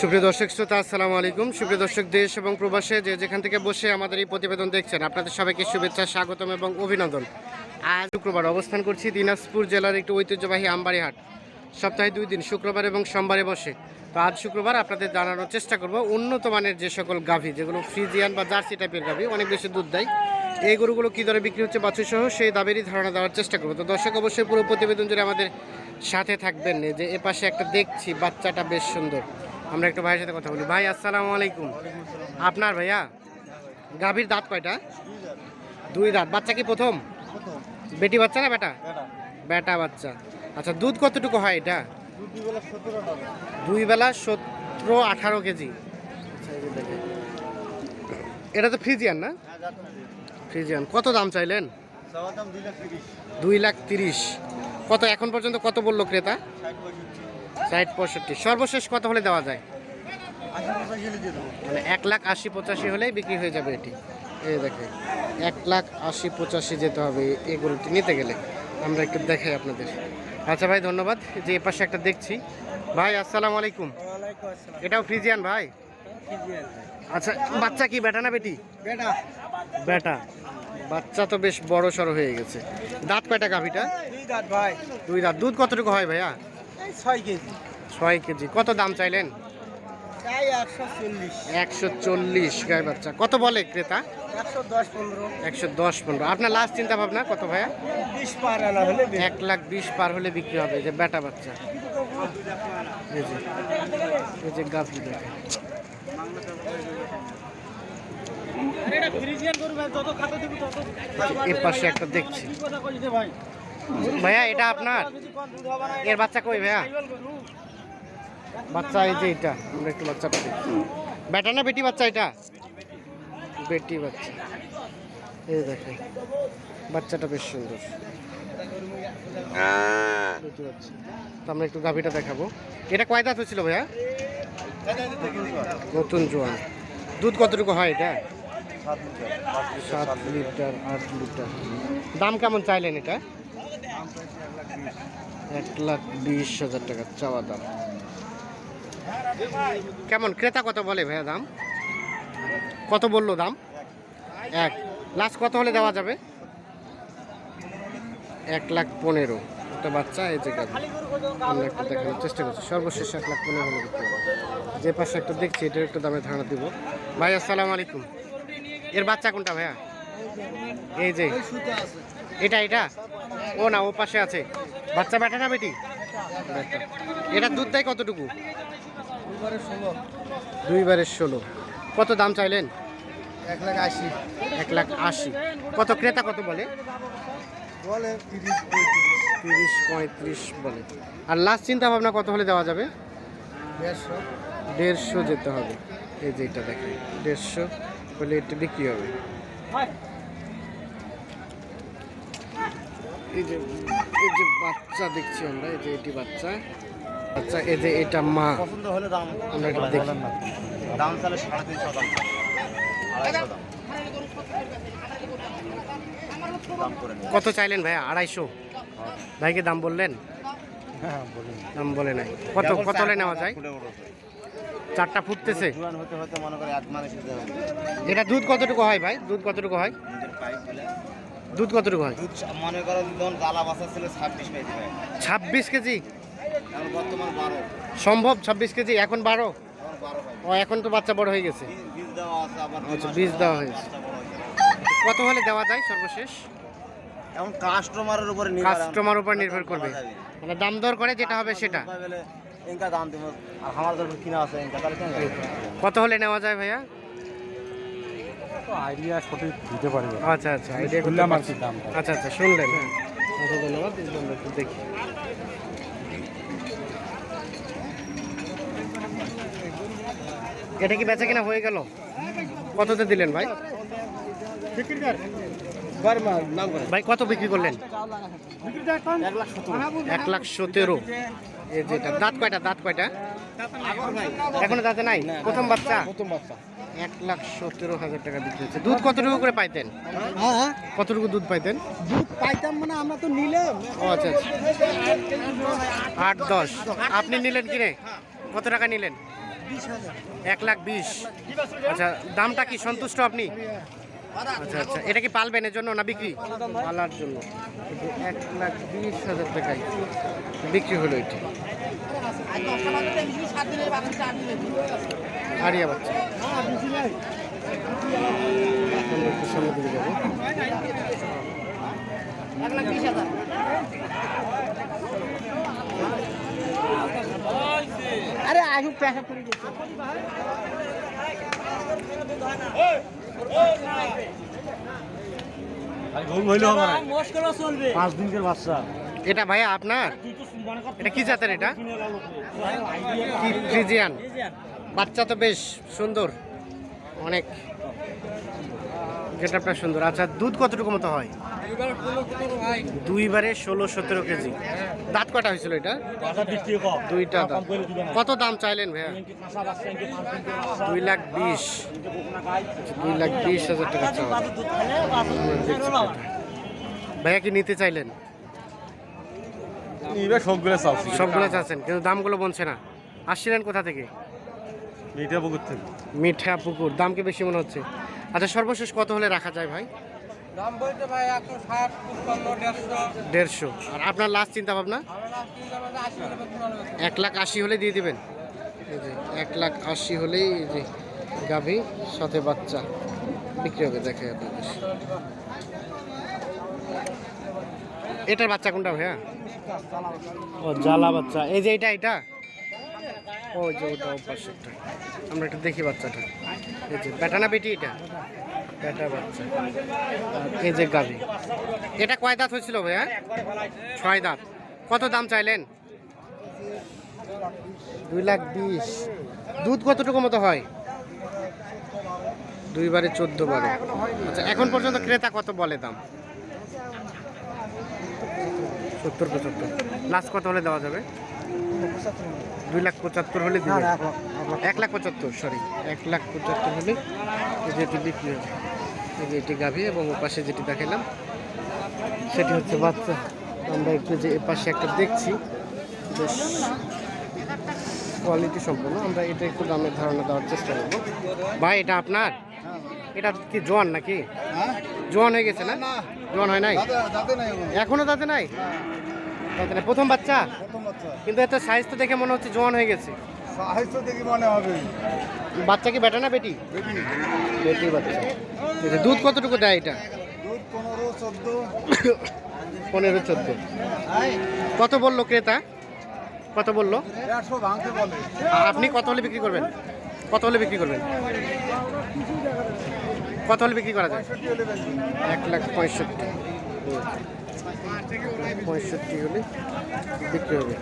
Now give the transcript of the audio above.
সুপ্রিয় দর্শক শ্রোতা, আসসালামু আলাইকুম। সুপ্রিয় দর্শক, দেশ এবং প্রবাসে যে যেখান থেকে বসে আমাদের এই প্রতিবেদন দেখছেন, আপনাদের সবাইকে শুভেচ্ছা, স্বাগতম এবং অভিনন্দন। আজ শুক্রবার অবস্থান করছি দিনাজপুর জেলার একটি ঐতিহ্যবাহী আমবাড়ি হাট সপ্তাহে দুই দিন, শুক্রবার এবং সোমবারে বসে। তো আজ শুক্রবার আপনাদের জানানোর চেষ্টা করব উন্নত মানের যে সকল গাভী, যেগুলো ফ্রিজিয়ান বা জার্সি টাইপের গাভী, অনেক বেশি দুধ দেয়, এই গরুগুলো কী দরে বিক্রি হচ্ছে বাছুর সহ, সেই দামেরই ধারণা দেওয়ার চেষ্টা করব। তো দর্শক, অবশ্যই পুরো প্রতিবেদন জুড়ে আমাদের সাথে থাকবেন। যে এ পাশে একটা দেখছি, বাচ্চাটা বেশ সুন্দর। আমরা একটু ভাইয়ের সাথে কথা বলি। ভাই আসসালামু আলাইকুম। আপনার ভাইয়া? গাভীর দাঁত কয়টা? দুই দাঁত। বাচ্চা কি প্রথম? বেটি বাচ্চা না বেটা? বেটা বাচ্চা। আচ্ছা দুধ কতটুকু হয় এটা? দুই বেলা সতেরো আঠারো কেজি। এটা তো ফ্রিজিয়ান না? ফ্রিজিয়ান। কত দাম চাইলেন? দুই লাখ তিরিশ। কত এখন পর্যন্ত কত বলল ক্রেতা? ষাট পঁয়ষট্টি। সর্বশেষ কত হলে দেওয়া যায়? মানে এক লাখ আশি পঁচাশি হলেই বিক্রি হয়ে যাবে এটি। এই দেখে এক লাখ আশি পঁচাশি যেতে হবে এই গরুটি নিতে গেলে। আমরা একটু দেখাই আপনাদের। আচ্ছা ভাই ধন্যবাদ। যে এ পাশে একটা দেখছি। ভাই আসসালামু আলাইকুম। এটাও ফ্রিজিয়ান ভাই? আচ্ছা বাচ্চা কি বেটা না বেটি? বেটা। বাচ্চা তো বেশ বড় সড়ো হয়ে গেছে। দাঁত কয়টা গাভিটা? ভাই। দুই দাঁত। দুধ কতটুকু হয় ভাইয়া? ছয় কেজি। ছয় কেজি। কত দাম চাইলেন? একশো চল্লিশ। গায়ে বাচ্চা। কত বলে ক্রেতা? একশো দশ পনেরো। আপনার লাস্ট চিন্তা ভাবনা কত ভাইয়া? বিশ পার আনা হলে এক লাখ বিশ পার হলে বিক্রি হবে। এই যে বেটা বাচ্চা। এই যে এই যে গাভি দেখে এ পাশে একটা দেখছি। ভাইয়া, এটা আপনার? এর বাচ্চা কই ভাইয়া? বাচ্চা এই যে এটা, আমরা একটু বাচ্চাটা দেখি। বেটা না বেটি বাচ্চা এটা? বেটি বাচ্চা। এই দেখে, বাচ্চাটা বেশ সুন্দর। তো আমরা একটু গাভিটা দেখাবো। এটা কয় দাঁত হচ্ছিল ভাইয়া? নতুন জোয়ান। দুধ কতটুকু হয় এটা? সাত লিটার, আট লিটার। দাম কেমন চাইলেন এটা? এক লাখ বিশ হাজার টাকা চাওয়া দাম। কেমন? ক্রেতা কত বলে ভাইয়া দাম? কত বলল দাম? এক। লাস্ট কত হলে দেওয়া যাবে? এক লাখ পনেরো। একটা বাচ্চা, এই যে একটু দেখানোর চেষ্টা করছি। সর্বশেষ এক লাখ পনেরো হলে যে পাশে একটা দেখছি, এটার একটু দামে ধারণা দিব। ভাই, আসসালামু আলাইকুম। এর বাচ্চা কোনটা ভাইয়া? এই যে এটা এটা? ও না ও পাশে আছে। বাচ্চা বেটা না বেটি? এটা দুধ দেয় কতটুকু? দুইবারের ষোলো। কত দাম চাইলেন? এক লাখ আশি। এক লাখ আশি কত ক্রেতা কত বলে? বলে তিরিশ পঁয়ত্রিশ বলে। আর লাস্ট চিন্তা ভাবনা কত হলে দেওয়া যাবে? দেড়শো। দেড়শো যেতে হবে। এই যে এটা দেখেন দেড়শো হলে এটা বিক্রি হবে। এই যে এই যে বাচ্চা দেখছি আমরা এই যে এটি বাচ্চা। বাচ্চা এই যে এটা মা। পছন্দ হলে দাম আমরা একটু দেখি। দাম তাহলে সাড়ে তিনশো দাম। কত চাইলেন ভাইয়া? আড়াইশো। ভাইকে দাম বললেন? হ্যাঁ দাম বলে নাই। কত কত নেওয়া যায়? চারটা ফুটতেছে। হতে হতে মনে করে এক মাসে এটা দুধ কতটুকু হয় ভাই? দুধ কতটুকু হয়? দুধ কতটুকু হয়? দুধ মনে করো যখন গালা বাসা ছিল ছাব্বিশ কেজি বর্তমান বারো। সম্ভব? ছাব্বিশ কেজি? এখন বারো? ও এখন তো বাচ্চা বড় হয়ে গেছে। বীজ- দেওয়া আচ্ছা, বীজ দেওয়া হয়েছে। কত হলে দেওয়া যায় সর্বশেষ? এখন কাস্টমারের উপরে নির্ভর। কাস্টমার উপর নির্ভর করবে। মানে দাম দর করে যেটা হবে সেটা। এনকা দাম দিব। আর আমার যখন কিনা আছে এনকা তাহলে কেন কত হলে নেওয়া যায় ভাইয়া? আইডিয়া সঠিক দিতে পারি আচ্ছা আচ্ছা আইডিয়া করতে শুনলাম আর কি দামটা। আচ্ছা আচ্ছা শুনলেন। আচ্ছা ধন্যবাদ দেখি। এটা কি বেচা কিনা হয়ে গেল? কততে দিলেন ভাই? ভাই কত বিক্রি করলেন? এক লাখ সতেরো। এই যেটা দাঁত কয়টা দাঁত কয়টা? এখনও দাঁতে নাই? প্রথম বাচ্চা? প্রথম বাচ্চা। এক লাখ সতেরো হাজার টাকা বিক্রি হচ্ছে। দুধ কতটুকু করে পাইতেন? হ্যাঁ হ্যাঁ। কতটুকু দুধ পাইতেন? দুধ পাইতাম মানে আমরা তো নিলাম। ও আচ্ছা আচ্ছা। আট দশ। আপনি নিলেন কিনে? কত টাকা নিলেন? এক লাখ বিশ। আচ্ছা দামটা কি সন্তুষ্ট আপনি? আচ্ছা আচ্ছা। এটা কি পালবেন এর জন্য না বিক্রি? পালার জন্য। এক লাখ বিশ হাজার টাকায় বিক্রি হলো এটি। আরিয়া বাচ্চা। একটু সামনে দিকে যাব। আরে আগে পেশা করে এটা ভাইয়া আপনার? এটা কি জাতের এটা? ফ্রিজিয়ান। বাচ্চা তো বেশ সুন্দর। অনেক। যেটা সুন্দর। আচ্ছা দুধ কতটুকু মতো হয়? দুইবারে ষোলো সতেরো কেজি। দাঁত কটা হয়েছিল এটা? দুইটা দাঁত। কত দাম চাইলেন ভাইয়া? দুই লাখ বিশ। দুই লাখ বিশ হাজার টাকা। ভাইয়া কি নিতে চাইলেন? সবগুলো চাচ্ছি। চাচ্ছেন কিন্তু দামগুলো বলছে না। আসছিলেন কোথা থেকে? মিঠা পুকুর থেকে। মিঠা পুকুর। দাম কি বেশি মনে হচ্ছে? আচ্ছা সর্বশেষ কত হলে রাখা যায় ভাই? দাম বলতে ভাই একশো ষাট পঞ্চান্ন দেড়শো। দেড়শো। আর আপনার লাস্ট চিন্তা ভাবনা এক লাখ আশি হলে দিয়ে দিবেন? এই যে এক লাখ আশি হলেই এই যে গাভী সাথে বাচ্চা। বিক্রি হবে দেখে আপনাদের। এটার বাচ্চা কোনটা ভাইয়া? ও জ্বালা বাচ্চা। এই যে এটা এটা? ও যে ওটা পাশেরটা আমরা একটু দেখি বাচ্চাটা। এই যে বেটা না বেটি এটা? বেটা বাচ্চা। এই যে গাভী। এটা কয় দাঁত হয়েছিল ভাইয়া? ছয় দাঁত। কত দাম চাইলেন? দুই লাখ বিশ। দুধ কতটুকু মতো হয়? দুইবারে চোদ্দ বারে। আচ্ছা এখন পর্যন্ত ক্রেতা কত বলে দাম? সত্তর পঁচাত্তর। লাস্ট কত হলে দেওয়া যাবে? দুই লাখ পঁচাত্তর হলে এক লাখ পঁচাত্তর সরি এক লাখ পঁচাত্তর হলে এই বিক্রি হবে। এটি গাভী এবং ও পাশে যেটি দেখালাম সেটি হচ্ছে বাচ্চা। আমরা একটু যে এ পাশে একটা দেখছি বেশ কোয়ালিটি সম্পূর্ণ আমরা এটা একটু দামের ধারণা দেওয়ার চেষ্টা করব। ভাই এটা আপনার? এটা কি জোয়ান নাকি? জোয়ান হয়ে গেছে না? জোয়ান হয় নাই? নাই এখনও। দাঁতে নাই? দাঁতে নাই। প্রথম বাচ্চা? প্রথম বাচ্চা। কিন্তু এত সাইজ তো দেখে মনে হচ্ছে জোয়ান হয়ে গেছে। সাহিত্য দেখি মনে হবে। বাচ্চা কি বেটা না বেটি? বেটি। বাচ্চা। এই দুধ কতটুকু দেয় এটা? দুধ পনেরো চোদ্দ। পনেরো চোদ্দ। কত বলল ক্রেতা? কত বলল? আপনি কত হলে বিক্রি করবেন? কত হলে বিক্রি করবেন? কত হলে বিক্রি করা যায়? এক লাখ পঁয়ষট্টি। পঁয়ষট্টি হলে বিক্রি হবে।